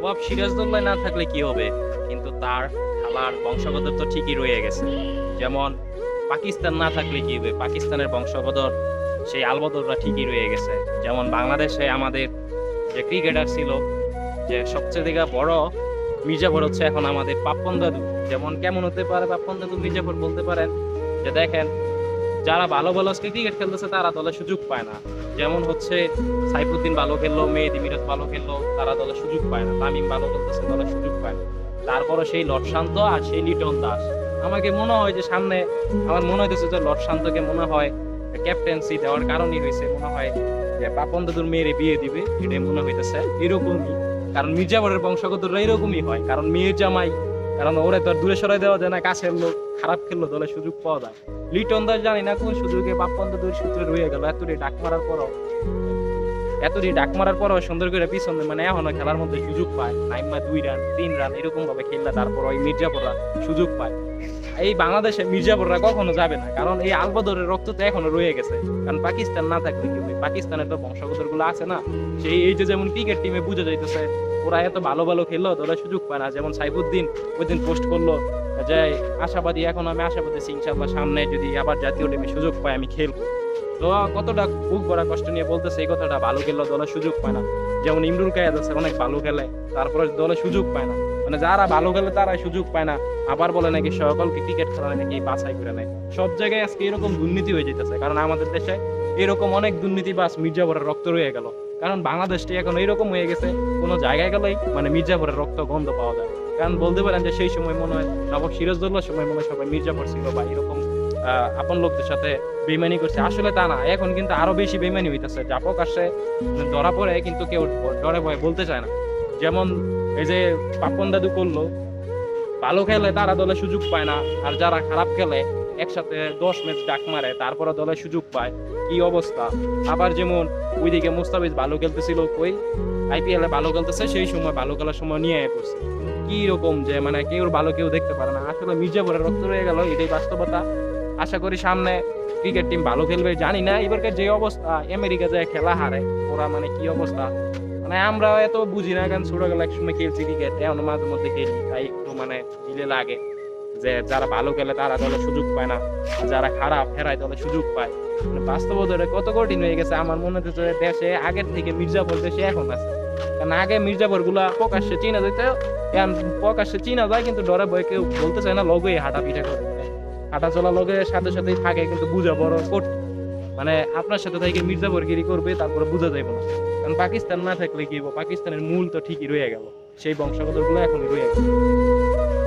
নবাব সিরাজদৌল্লা না থাকলে কি হবে? কিন্তু তার খালার বংশগত তো ঠিকই রয়ে গেছে। যেমন পাকিস্তান না থাকলে কি হবে? পাকিস্তানের বংশগতর সেই আলবদররা ঠিকই রয়ে গেছে। যেমন বাংলাদেশে আমাদের যে ক্রিকেটার ছিল, যে সবচেয়ে থেকে বড় মির্জাফর হচ্ছে এখন আমাদের পাপ্পন দাদু। যেমন কেমন হতে পারে পাপ্পন দাদু, মির্জাফর বলতে পারেন যে, দেখেন, যারা ভালো ভালো ক্রিকেট খেলতেছে, তারা দলে সুযোগ পায় না। যেমন হচ্ছে সাইফুদ্দিন ভালো খেললো, মেহেদি মিরাজ ভালো খেললো, তারা দলে সুযোগ পায় না। তামিম ভালো খেলতেছে, দলে সুযোগ পায় না। তারপরে সেই লর্ড শান্ত আর সেই লিটন দাস। আমাকে মনে হয় যে সামনে, আমার মনে হইতেছে যে লর্ড শান্তকে মনে হয় ক্যাপ্টেন্সি দেওয়ার কারণই হয়েছে মনে হয় যে পাপন দাদুর মেয়েরে বিয়ে দিবে, এটাই মনে হইতেছে। এরকমই। কারণ মির্জাপুরের বংশগতরা এরকমই হয়। কারণ মেয়ের জামাই কারণ ওরে তো দূরে সরাই দেওয়া যায় না, কাছের লোক, খারাপ খেললো দলে সুযোগ পাওয়া যায়। লিটন দাস জানি না কোন সুযোগে পাপন দুই সূত্রে রয়ে গেল, এতটি ডাক মারার পরও। এতটি ডাক মারার পরও সুন্দর করে পিছনে মানে এখনও খেলার মধ্যে সুযোগ পায়। নাইমা দুই রান তিন রান এরকম ভাবে খেললে তারপর ওই মির্জাপুররা সুযোগ পায়। এই বাংলাদেশে মির্জাপুররা কখনো যাবে না, কারণ এই আলবদরের রক্ত তো এখনও রয়ে গেছে। কারণ পাকিস্তান না থাকলে কি হবে? পাকিস্তানের তো বংশগতরগুলো আছে না? সেই এই যে যেমন ক্রিকেট টিমে বুঝে যাইতেছে, ওরা এত ভালো ভালো খেললো, তো ওরা সুযোগ পায় না। যেমন সাইফুদ্দিন ওই দিন পোস্ট করল যে, আশাবাদী, এখন আমি আশাবাদী আছি ইনশাল্লাহ সামনে যদি আবার জাতীয় টিমে সুযোগ পাই আমি খেলব। তো কতটা বুক ভরা কষ্ট নিয়ে বলতেছে, এই কথাটা ভালো খেললো, দলে সুযোগ পায় না। যেমন ইমরুল কায়াদ আছে, অনেক ভালো খেলে, তারপরে দলে সুযোগ পায় না। মানে যারা ভালো খেলে তারা সুযোগ পায় না। আবার বলে নাকি সকলকে ক্রিকেট খেলা নাকি বাছাই করে নেয়। সব জায়গায় আজকে এরকম দুর্নীতি হয়ে যেতেছে। কারণ আমাদের দেশে এরকম অনেক দুর্নীতিবাস মির্জাপুরের রক্ত রয়ে গেল। কারণ বাংলাদেশটি এখন এরকম হয়ে গেছে, কোনো জায়গায় গেলেই মানে মির্জাপুরের রক্ত গন্ধ পাওয়া যায়। কারণ বলতে পারেন যে সেই সময় মনে হয় নবাব সিরাজদৌল্লার সময় মনে হয় সবাই মির্জাপুর ছিল বা এরকম আপন লোকদের সাথে বেমানি করছে। আসলে তা না, এখন কিন্তু আরও বেশি বেমানি হইতেছে। যা প্রকাশ্যে ধরা পড়ে কিন্তু কেউ ডরে ভয়ে বলতে চায় না। যেমন এই যে পাপন দাদু করল, ভালো খেলে তারা দলে সুযোগ পায় না, আর যারা খারাপ খেলে একসাথে দশ ম্যাচ ডাক মারে, তারপরে দলে সুযোগ পায়। কি অবস্থা? আবার যেমন ওইদিকে মুস্তাফিজ ভালো খেলতেছিল কই? আইপিএল এ ভালো খেলতেছে, সেই সময় ভালো খেলার সময় নিয়ে করছে। কি রকম যে মানে কেউ ভালো কেউ দেখতে পারে না। আসলে মির্জাপুরের রক্ত রয়ে গেল, এটাই বাস্তবতা। আশা করি সামনে ক্রিকেট টিম ভালো খেলবে, জানি না। এবারকার যে অবস্থা, আমেরিকা যায় খেলা হারে, ওরা মানে কি অবস্থা? মানে আমরা এত বুঝি না, কারণ ছোটবেলা এক সময় খেলছি ক্রিকেট এখন মাঝে মধ্যে খেলি। তাই একটু মানে দিলে লাগে যে যারা ভালো খেলে তারা দলে সুযোগ পায় না, যারা খারাপ হেরায় দলে সুযোগ পায়। মানে বাস্তবতা কত কঠিন হয়ে গেছে, আমার মনে হচ্ছে যে দেশে আগের থেকে মির্জাপুর দেশে এখন আছে। কারণ আগে মির্জাপুরগুলা প্রকাশ্যে চিনা যেত এখন প্রকাশ্যে চিনা যায়, কিন্তু ডরে ভয় কেউ বলতে চায় না লগে হাঁটা পিঠা করে হাঁটা চলা লগে সাথে সাথেই থাকে, কিন্তু বুঝা বড় কঠিন। মানে আপনার সাথে থেকে মির্জাপুরগিরি করবে, তারপরে বোঝা যাইব না। কারণ পাকিস্তান না থাকলে কি? পাকিস্তানের মূল তো ঠিকই রয়ে গেল। সেই বংশগতগুলো এখনই রয়ে গেল।